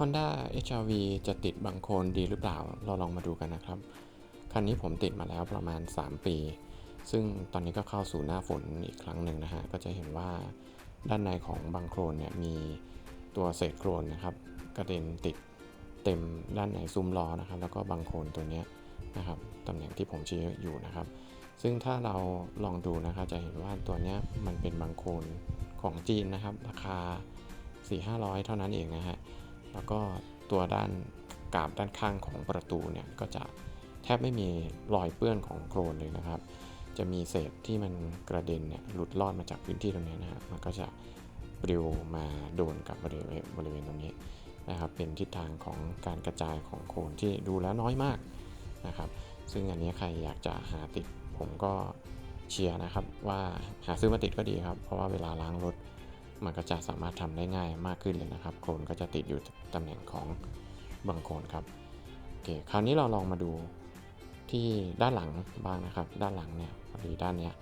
Honda HR-V จะติดบังโคลนดีหรือเปล่า เราลองมาดูกันนะครับ คันนี้ผมติดมาแล้วประมาณ 3 ปี ซึ่งตอนนี้ก็เข้าสู่หน้าฝนอีกครั้งหนึ่งนะฮะ ก็จะเห็นว่าด้านในของบังโคลนเนี่ยมีตัวเศษโคลนนะครับ กระเด็นติดเต็มด้านในซุ้มล้อนะครับ แล้วก็บังโคลนตัวนี้นะครับตำแหน่งที่ผมชี้อยู่นะครับ ซึ่งถ้าเราลองดูนะครับจะเห็นว่าตัวนี้มันเป็นบังโคลนของจีนนะครับ ราคา 4-500 เท่านั้นเองนะฮะ แล้วก็ตัวด้านกาบด้านข้างของประตูเนี่ยก็จะแทบไม่มีรอยเปื้อนของโคลนเลยนะครับ จะมีเศษที่มันกระเด็นเนี่ยหลุดลอดมาจากพื้นที่ตรงนี้นะฮะมันก็จะปลิวมาโดนกับบริเวณบริเวณตรงนี้นะครับเป็นทิศทางของการกระจายของโคลนที่ดูแล้วน้อยมากนะครับซึ่งอันนี้ใครอยากจะหาติดผมก็เชียร์นะครับว่าหาซื้อมาติดก็ดีครับ เพราะว่าเวลาล้างรถ มันก็จะสามารถทำได้ง่ายมากขึ้นเลยนะครับ โคลนก็จะติดอยู่ตำแหน่งของบังโคลนครับโอเคคราวนี้เราลองมาดูที่ด้านหลังบ้างนะครับ ด้านหลังเนี่ยพอดีด้านเนี้ย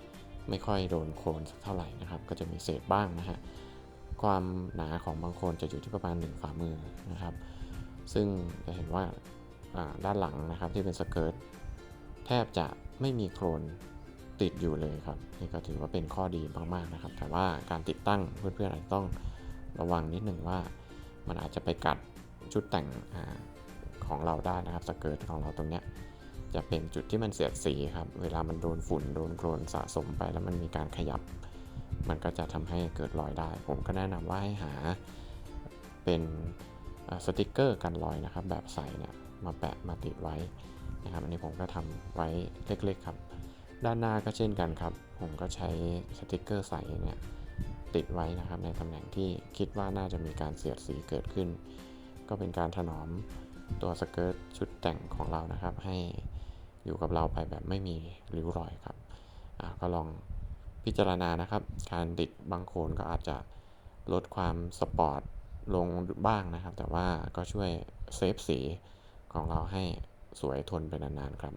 ไม่ค่อยโดนโคลนสักเท่าไหร่นะครับ ก็จะมีเศษบ้างนะฮะความหนาของบางโคลนจะอยู่ที่ประมาณ1ฝ่ามือนะครับ ซึ่งจะเห็นว่าด้านหลังนะครับที่เป็นสเกิร์ตแทบจะไม่มีโคลน ติดอยู่เลยครับนี่ก็ถือว่าเป็นข้อดีมากๆนะครับ แต่ว่าการติดตั้งเพื่อนๆอาจจะต้องระวังนิดหนึ่งว่ามันอาจจะไปกัดชุดแต่งอของเราได้นะครับสเกิร์ตของเราตรงเนี้ยจะเป็นจุดที่มันเสียดสีครับเวลามันโดนฝุ่นโดนโคลนสะสมไป แล้วมันมีการขยับ มันก็จะทำให้เกิดรอยได้ ผมก็แนะนำว่าให้หาเป็นสติกเกอร์กันรอยนะครับ แบบใสเนี่ยมาแปะมาติดไว้นะครับอันนี้ผมก็ทำไว้เล็กๆครับ ด้านหน้าก็เช่นกันครับ ผมก็ใช้สติกเกอร์ใสเนี่ยติดไว้นะครับในตำแหน่งที่คิดว่าน่าจะมีการเสียดสีเกิดขึ้น ก็เป็นการถนอมตัวสเกิร์ตชุดแต่งของเรานะครับ ให้อยู่กับเราไปแบบไม่มีริ้วรอยครับก็ลองพิจารณานะครับ การติดบางโคนก็อาจจะลดความสปอร์ตลงบ้างนะครับ แต่ว่าก็ช่วยเซฟสีของเราให้สวยทนไปนานๆครับ